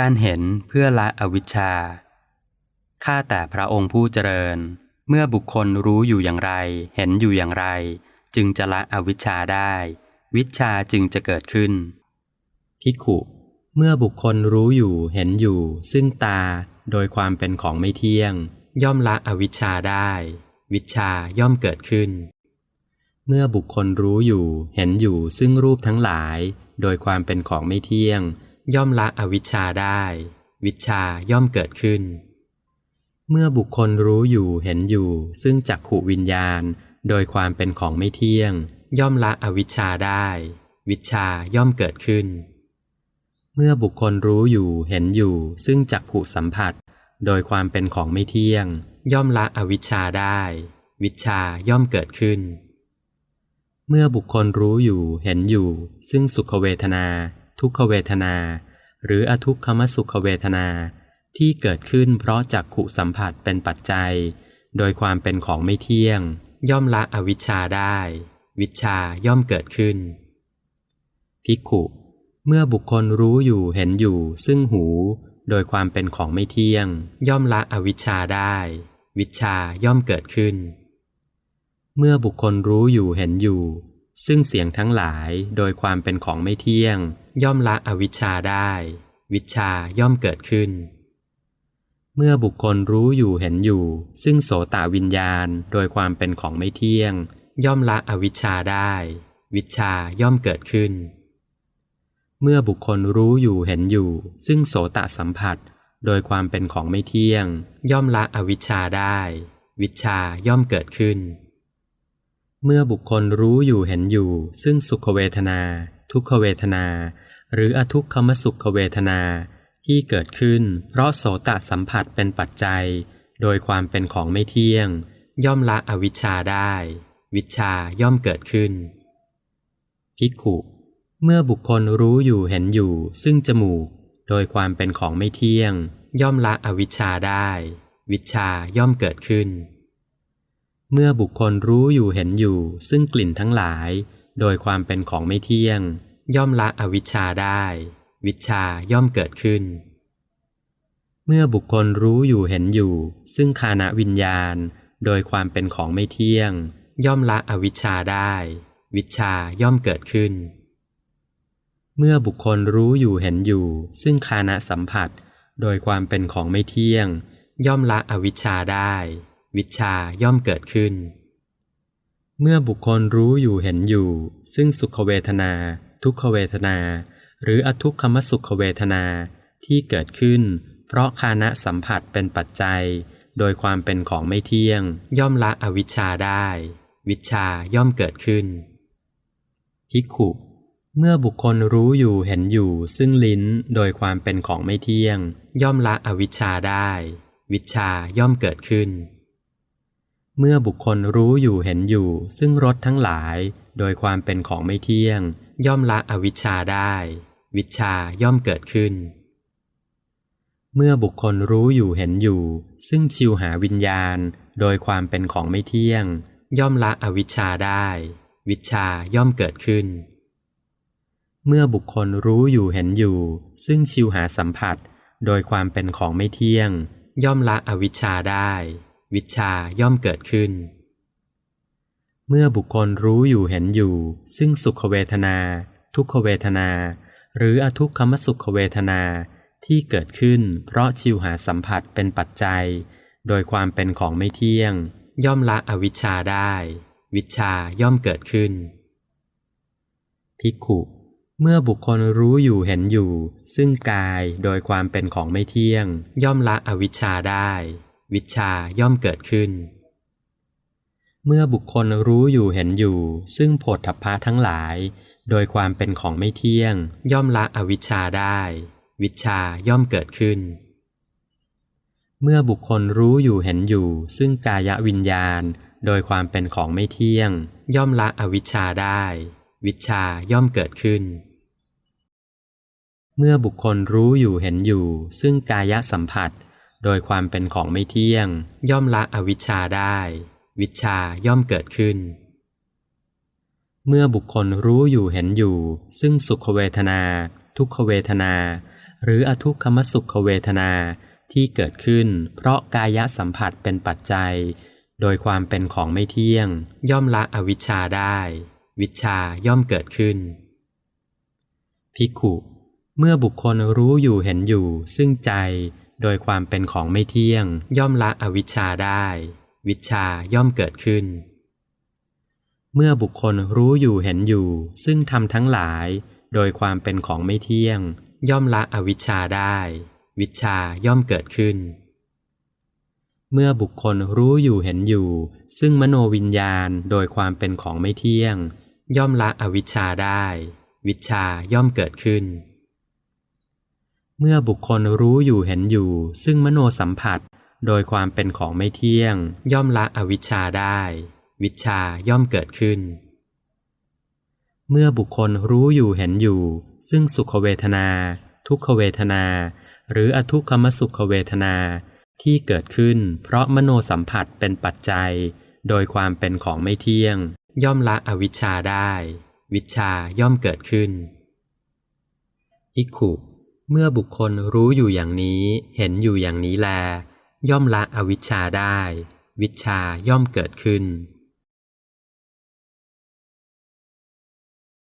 การเห็นเพื่อละอวิชชา ข้าแต่พระองค์ผู้เจริญ เมื่อบุคคลรู้อยู่อย่างไร เห็นอยู่อย่างไร จึงจะละอวิชชาได้ วิชาจึงจะเกิดขึ้นภิกขุ เมื่อบุคคลรู้อยู่เห็นอยู่ ซึ่งตาโดยความเป็นของไม่เที่ยง ย่อมละอวิชชาได้ วิชาย่อมเกิดขึ้น เมื่อบุคคลรู้อยู่เห็นอยู่ซึ่งรูปทั้งหลาย โดยความเป็นของไม่เที่ยง ย่อมละอวิชชาได้ วิชาย่อมเกิดขึ้น เมื่อบุคคลรู้อยู่เห็นอยู่ ซึ่งจักขุวิญญาณ โดยความเป็นของไม่เที่ยง ย่อมละอวิชชาได้ วิชาย่อมเกิดขึ้น เมื่อบุคคลรู้อยู่เห็นอยู่ ซึ่งจักขุสัมผัส โดยความเป็นของไม่เที่ยง ย่อมละอวิชชาได้ วิชาย่อมเกิดขึ้นเมื่อบุคคลรู้อยู่เห็นอยู่ ซึ่งสุขเวทนา ทุกขเวทนา หรืออทุกขมสุขเวทนา ที่เกิดขึ้นเพราะจักขุสัมผัสเป็นปัจจัย โดยความเป็นของไม่เที่ยง ย่อมละอวิชชาได้ วิชาย่อมเกิดขึ้นภิกขุ เมื่อบุคคลรู้อยู่เห็นอยู่ ซึ่งหู โดยความเป็นของไม่เที่ยง ย่อมละอวิชชาได้ วิชาย่อมเกิดขึ้น เมื่อบุคคลรู้อยู่เห็นอยู่ ซึ่งเสียงทั้งหลายโดยความเป็นของไม่เที่ยง ย่อมละอวิชชาได้ วิชาย่อมเกิดขึ้น เมื่อบุคคลรู้อยู่เห็นอยู่ ซึ่งโสตวิญญาณโดยความเป็นของไม่เที่ยง ย่อมละอวิชชาได้ วิชาย่อมเกิดขึ้น เมื่อบุคคลรู้อยู่เห็นอยู่ ซึ่งโสตสัมผัส โดยความเป็นของไม่เที่ยง ย่อมละอวิชชาได้ วิชาย่อมเกิดขึ้นเมื่อบุคคลรู้อยู่เห็นอยู่ ซึ่งสุขเวทนา ทุกขเวทนา หรืออทุกขมสุขเวทนา ที่เกิดขึ้น เพราะโสตสัมผัสเป็นปัจจัย โดยความเป็นของไม่เที่ยง ย่อมละอวิชชาได้ วิชาย่อมเกิดขึ้นภิกขุเมื่อบุคคลรู้อยู่เห็นอยู่ ซึ่งจมูก โดยความเป็นของไม่เที่ยง ย่อมละอวิชชาได้ วิชาย่อมเกิดขึ้น เมื่อบุคคลรู้อยู่เห็นอยู่ ซึ่งกลิ่นทั้งหลาย โดยความเป็นของไม่เที่ยง ย่อมละอวิชชาได้ วิชาย่อมเกิดขึ้น เมื่อบุคคลรู้อยู่เห็นอยู่ ซึ่งคานวิญญาณ โดยความเป็นของไม่เที่ยง ย่อมละอวิชชาได้ วิชาย่อมเกิดขึ้น เมื่อบุคคลรู้อยู่เห็นอยู่ ซึ่งคานะสัมผัส โดยความเป็นของไม่เที่ยง ย่อมละอวิชชาได้ วิชาย่อมเกิดขึ้น เมื่อบุคคลรู้อยู่เห็นอยู่ ซึ่งสุขเวทนา ทุกขเวทนา หรืออทุกขมสุขเวทนาที่เกิดขึ้น เพราะคานะสัมผัสเป็นปัจจัย โดยความเป็นของไม่เที่ยง ย่อมละอวิชชาได้ วิชาย่อมเกิดขึ้นภิกขุเมื่อบุคคลรู้อยู่เห็นอยู่ ซึ่งลิ้นโดยความเป็นของไม่เที่ยง ย่อมละอวิชชาได้ วิชาย่อมเกิดขึ้น เมื่อบุคคลรู้อยู่เห็นอยู่ ซึ่งรสทั้งหลาย โดยความเป็นของไม่เที่ยง ย่อมละอวิชชาได้ วิชาย่อมเกิดขึ้น เมื่อบุคคลรู้อยู่เห็นอยู่ ซึ่งชิวหาวิญญาณ โดยความเป็นของไม่เที่ยง ย่อมละอวิชชาได้ วิชาย่อมเกิดขึ้น เมื่อบุคคลรู้อยู่เห็นอยู่ ซึ่งชิวหาสัมผัส โดยความเป็นของไม่เที่ยง ย่อมละอวิชชาได้ วิชาย่อมเกิดขึ้น เมื่อบุคคลรู้อยู่เห็นอยู่ ซึ่งสุขเวทนา ทุกขเวทนา หรืออทุกขมสุขเวทนาที่เกิดขึ้น เพราะชิวหาสัมผัสเป็นปัจจัย โดยความเป็นของไม่เที่ยง ย่อมละอวิชชาได้ วิชาย่อมเกิดขึ้น ภิกขุเมื่อบุคคลรู้อยู่เห็นอยู่ ซึ่งกายโดยความเป็นของไม่เที่ยง ย่อมละอวิชชาได้ วิชาย่อมเกิดขึ้น เมื่อบุคคลรู้อยู่เห็นอยู่ ซึ่งโผฏฐัพพะทั้งหลาย โดยความเป็นของไม่เที่ยง ย่อมละอวิชชาได้ วิชาย่อมเกิดขึ้น เมื่อบุคคลรู้อยู่เห็นอยู่ ซึ่งกายวิญญาณ โดยความเป็นของไม่เที่ยง ย่อมละอวิชชาได้ วิชาย่อมเกิดขึ้นเมื่อบุคคลรู้อยู่เห็นอยู่ ซึ่งกายสัมผัส โดยความเป็นของไม่เที่ยง ย่อมละอวิชชาได้ วิชาย่อมเกิดขึ้น เมื่อบุคคลรู้อยู่เห็นอยู่ ซึ่งสุขเวทนา ทุกขเวทนา หรืออทุกขมสุขเวทนาที่เกิดขึ้น เพราะกายสัมผัสเป็นปัจจัย โดยความเป็นของไม่เที่ยง ย่อมละอวิชชาได้ วิชชาย่อมเกิดขึ้นภิกขุ เมื่อบุคคลรู้อยู่เห็นอยู่ ซึ่งใจ โดยความเป็นของไม่เที่ยง ย่อมละอวิชชาได้ วิชาย่อมเกิดขึ้น เมื่อบุคคลรู้อยู่เห็นอยู่ ซึ่งทำทั้งหลาย โดยความเป็นของไม่เที่ยง ย่อมละอวิชชาได้ วิชาย่อมเกิดขึ้น เมื่อบุคคลรู้อยู่เห็นอยู่ ซึ่งมโนวิญญาณโดยความเป็นของไม่เที่ยง ย่อมละอวิชชาได้ วิชาย่อมเกิดขึ้น เมื่อบุคคลรู้อยู่เห็นอยู่ ซึ่งมโนสัมผัส โดยความเป็นของไม่เที่ยง ย่อมละอวิชชาได้ วิชาย่อมเกิดขึ้น เมื่อบุคคลรู้อยู่เห็นอยู่ ซึ่งสุขเวทนา ทุกขเวทนา หรืออทุกขมสุขเวทนาที่เกิดขึ้น เพราะมโนสัมผัสเป็นปัจจัย โดยความเป็นของไม่เที่ยง ย่อมละอวิชชาได้ วิชาย่อมเกิดขึ้นอิขุ เมื่อบุคคลรู้อยู่อย่างนี้ เห็นอยู่อย่างนี้แล ย่อมละอวิชชาได้ วิชชาย่อมเกิดขึ้น